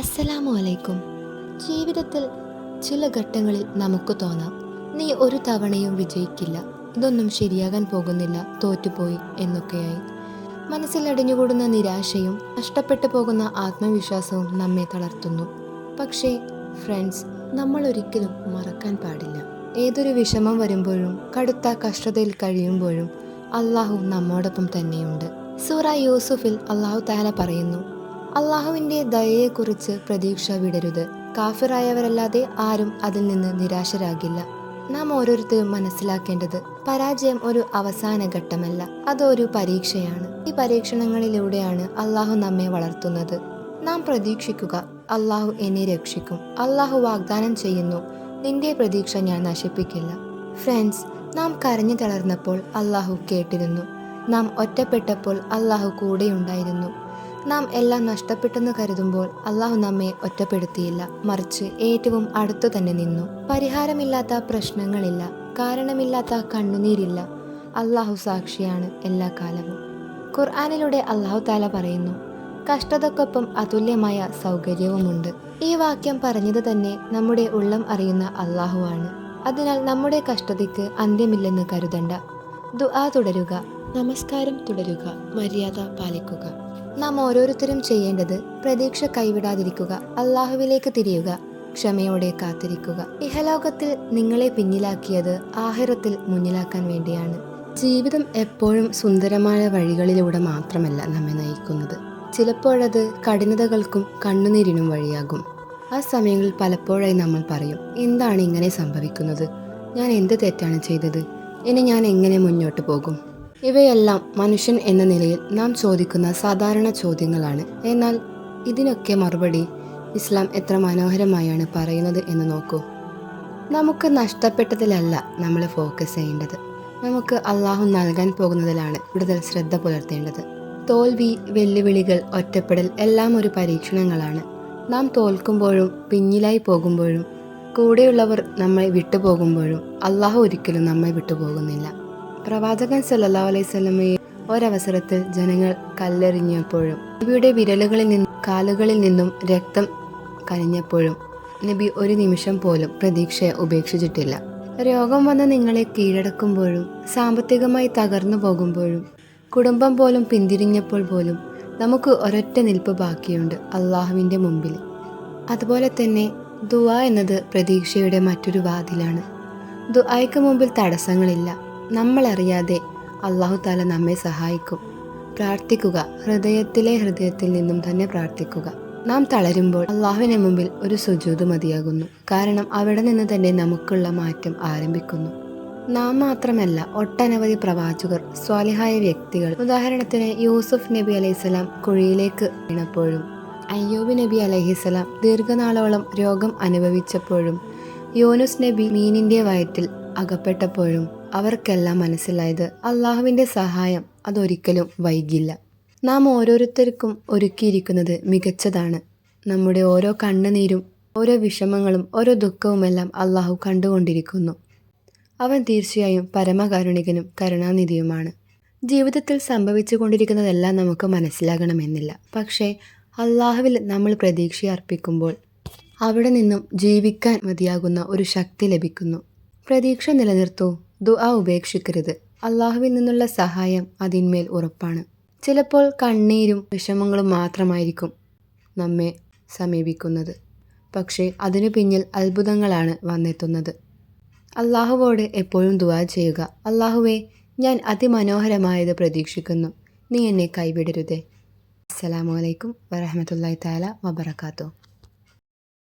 അസ്സലാമു അലൈക്കും ജീവിതത്തിൽ ചില ഘട്ടങ്ങളിൽ നമുക്ക് തോന്നാം നീ ഒരു തവണയും വിജയിക്കില്ല ഇതൊന്നും ശരിയാകാൻ പോകുന്നില്ല തോറ്റുപോയി എന്നൊക്കെയായി. മനസ്സിൽ അടിഞ്ഞുകൂടുന്ന നിരാശയും നഷ്ടപ്പെട്ടു പോകുന്ന ആത്മവിശ്വാസവും നമ്മെ തളർത്തുന്നു. പക്ഷേ ഫ്രണ്ട്സ് നമ്മൾ ഒരിക്കലും മറക്കാൻ പാടില്ല. ഏതൊരു വിഷമം വരുമ്പോഴും കടുത്ത കഷ്ടതയിൽ കഴിയുമ്പോഴും അള്ളാഹു നമ്മോടൊപ്പം തന്നെയുണ്ട്. സൂറ യൂസുഫിൽ അള്ളാഹു താല പറയുന്നു അള്ളാഹുവിന്റെ ദയയെക്കുറിച്ച് പ്രതീക്ഷ വിടരുത്. കാഫിറായവരല്ലാതെ ആരും അതിൽ നിന്ന് നിരാശരാകില്ല. നാം ഓരോരുത്തരും മനസ്സിലാക്കേണ്ടത് പരാജയം ഒരു അവസാന ഘട്ടമല്ല അതൊരു പരീക്ഷയാണ്. ഈ പരീക്ഷണങ്ങളിലൂടെയാണ് അള്ളാഹു നമ്മെ വളർത്തുന്നത്. നാം പ്രതീക്ഷിക്കുക അള്ളാഹു എന്നെ രക്ഷിക്കും. അള്ളാഹു വാഗ്ദാനം ചെയ്യുന്നു നിന്റെ പ്രതീക്ഷ ഞാൻ നശിപ്പിക്കില്ല. ഫ്രണ്ട്സ് നാം കരഞ്ഞു തളർന്നപ്പോൾ അള്ളാഹു കേട്ടിരുന്നു. നാം ഒറ്റപ്പെട്ടപ്പോൾ അള്ളാഹു കൂടെയുണ്ടായിരുന്നു. നാം എല്ലാം നഷ്ടപ്പെട്ടെന്ന് കരുതുമ്പോൾ അള്ളാഹു നമ്മെ ഒറ്റപ്പെടുത്തിയില്ല. മറിച്ച് ഏറ്റവും അടുത്തു തന്നെ നിന്നു. പരിഹാരമില്ലാത്ത പ്രശ്നങ്ങളില്ല. കാരണമില്ലാത്ത കണ്ണുനീരില്ല. അള്ളാഹു സാക്ഷിയാണ് എല്ലാ കാലവും. ഖുർആാനിലൂടെ അള്ളാഹു താല പറയുന്നു കഷ്ടതക്കൊപ്പം അതുല്യമായ സൗകര്യവുമുണ്ട്. ഈ വാക്യം പറഞ്ഞത് തന്നെ നമ്മുടെ ഉള്ളം അറിയുന്ന അള്ളാഹുവാണ് അതിനാൽ നമ്മുടെ കഷ്ടതയ്ക്ക് അന്ത്യമില്ലെന്ന് കരുതണ്ട. ദുആ തുടരുക. നമസ്കാരം തുടരുക. മര്യാദ പാലിക്കുക. നാം ഓരോരുത്തരും ചെയ്യേണ്ടത് പ്രതീക്ഷ കൈവിടാതിരിക്കുക അള്ളാഹുവിലേക്ക് തിരിയുക ക്ഷമയോടെ കാത്തിരിക്കുക. ഇഹലോകത്തിൽ നിങ്ങളെ പിന്നിലാക്കിയത് ആഹിറത്തിൽ മുന്നിലാക്കാൻ വേണ്ടിയാണ്. ജീവിതം എപ്പോഴും സുന്ദരമായ വഴികളിലൂടെ മാത്രമല്ല നമ്മെ നയിക്കുന്നത്. ചിലപ്പോഴത് കഠിനതകൾക്കും കണ്ണുനീരിനും വഴിയാകും. ആ സമയങ്ങളിൽ പലപ്പോഴായി നമ്മൾ പറയും എന്താണ് ഇങ്ങനെ സംഭവിക്കുന്നത്? ഞാൻ എന്ത് തെറ്റാണ് ചെയ്തത്? ഇനി ഞാൻ എങ്ങനെ മുന്നോട്ട് പോകും? ഇവയെല്ലാം മനുഷ്യൻ എന്ന നിലയിൽ നാം ചോദിക്കുന്ന സാധാരണ ചോദ്യങ്ങളാണ്. എന്നാൽ ഇതിനൊക്കെ മറുപടി ഇസ്ലാം എത്ര മനോഹരമായാണ് പറയുന്നത് എന്ന് നോക്കൂ. നമുക്ക് നഷ്ടപ്പെട്ടതിലല്ല നമ്മൾ ഫോക്കസ് ചെയ്യേണ്ടത്. നമുക്ക് അള്ളാഹു നൽകാൻ പോകുന്നതിലാണ് കൂടുതൽ ശ്രദ്ധ പുലർത്തേണ്ടത്. തോൽവി വെല്ലുവിളികൾ ഒറ്റപ്പെടൽ എല്ലാം ഒരു പരീക്ഷണങ്ങളാണ്. നാം തോൽക്കുമ്പോഴും പിന്നിലായി പോകുമ്പോഴും കൂടെയുള്ളവർ നമ്മെ വിട്ടുപോകുമ്പോഴും അള്ളാഹു ഒരിക്കലും നമ്മെ വിട്ടുപോകുന്നില്ല. പ്രവാചകൻ സല്ലാ അലൈഹി സ്വലമയെ ഒരവസരത്തിൽ ജനങ്ങൾ കല്ലെറിഞ്ഞപ്പോഴും നബിയുടെ വിരലുകളിൽ നിന്നും കാലുകളിൽ നിന്നും രക്തം കനിഞ്ഞപ്പോഴും നബി ഒരു നിമിഷം പോലും പ്രതീക്ഷയെ ഉപേക്ഷിച്ചിട്ടില്ല. രോഗം വന്ന് നിങ്ങളെ കീഴടക്കുമ്പോഴും സാമ്പത്തികമായി തകർന്നു പോകുമ്പോഴും കുടുംബം പോലും പിന്തിരിഞ്ഞപ്പോൾ പോലും നമുക്ക് ഒരൊറ്റ നിൽപ്പ് ബാക്കിയുണ്ട് അള്ളാഹുവിന്റെ മുമ്പിൽ. അതുപോലെ തന്നെ ദുആ എന്നത് പ്രതീക്ഷയുടെ മറ്റൊരു വാതിലാണ്. ദുആയ്ക്ക് മുമ്പിൽ തടസ്സങ്ങളില്ല. നമ്മളറിയാതെ അള്ളാഹു താല നമ്മെ സഹായിക്കും. പ്രാർത്ഥിക്കുക ഹൃദയത്തിലെ ഹൃദയത്തിൽ നിന്നും തന്നെ പ്രാർത്ഥിക്കുക. നാം തളരുമ്പോൾ അള്ളാഹുവിന് മുമ്പിൽ ഒരു സുജൂത് മതിയാകുന്നു. കാരണം അവിടെ നിന്ന് തന്നെ നമുക്കുള്ള മാറ്റം ആരംഭിക്കുന്നു. നാം മാത്രമല്ല ഒട്ടനവധി പ്രവാചകർ സ്വാലിഹായ വ്യക്തികൾ. ഉദാഹരണത്തിന് യൂസുഫ് നബി അലൈഹിസ്സലാം കുഴിയിലേക്ക് വീണപ്പോഴും അയ്യൂബ് നബി അലൈഹിസ്സലാം ദീർഘനാളോളം രോഗം അനുഭവിച്ചപ്പോഴും യോനുസ് നബി മീനിന്റെ വയറ്റിൽ അകപ്പെട്ടപ്പോഴും അവർക്കെല്ലാം മനസ്സിലായത്. അള്ളാഹുവിന്റെ സഹായം അതൊരിക്കലും വൈകില്ല. നാം ഓരോരുത്തർക്കും ഒരുക്കിയിരിക്കുന്നത് മികച്ചതാണ്. നമ്മുടെ ഓരോ കണ്ണുനീരും ഓരോ വിഷമങ്ങളും ഓരോ ദുഃഖവുമെല്ലാം അള്ളാഹു കണ്ടുകൊണ്ടിരിക്കുന്നു. അവൻ തീർച്ചയായും പരമകാരുണികനും കരുണാനിധിയുമാണ്. ജീവിതത്തിൽ സംഭവിച്ചു കൊണ്ടിരിക്കുന്നതെല്ലാം നമുക്ക് മനസ്സിലാകണമെന്നില്ല. പക്ഷേ അള്ളാഹുവിൽ നമ്മൾ പ്രതീക്ഷ അർപ്പിക്കുമ്പോൾ അവിടെ നിന്നും ജീവിക്കാൻ മതിയാകുന്ന ഒരു ശക്തി ലഭിക്കുന്നു. പ്രതീക്ഷ നിലനിർത്തൂ. ദുആ ഉപേക്ഷിക്കരുത്. അള്ളാഹുവിൽ നിന്നുള്ള സഹായം അതിന്മേൽ ഉറപ്പാണ്. ചിലപ്പോൾ കണ്ണീരും വിഷമങ്ങളും മാത്രമായിരിക്കും നമ്മെ സമീപിക്കുന്നത്. പക്ഷേ അതിനു പിന്നിൽ അത്ഭുതങ്ങളാണ് വന്നെത്തുന്നത്. അള്ളാഹുവോട് എപ്പോഴും ദുവാ ചെയ്യുക. അള്ളാഹുവെ ഞാൻ അതിമനോഹരമായത് പ്രതീക്ഷിക്കുന്നു. നീ എന്നെ കൈവിടരുതേ. അസ്സലാമു അലൈക്കും വരഹമത്തല്ലാ താല വബർക്കാത്തു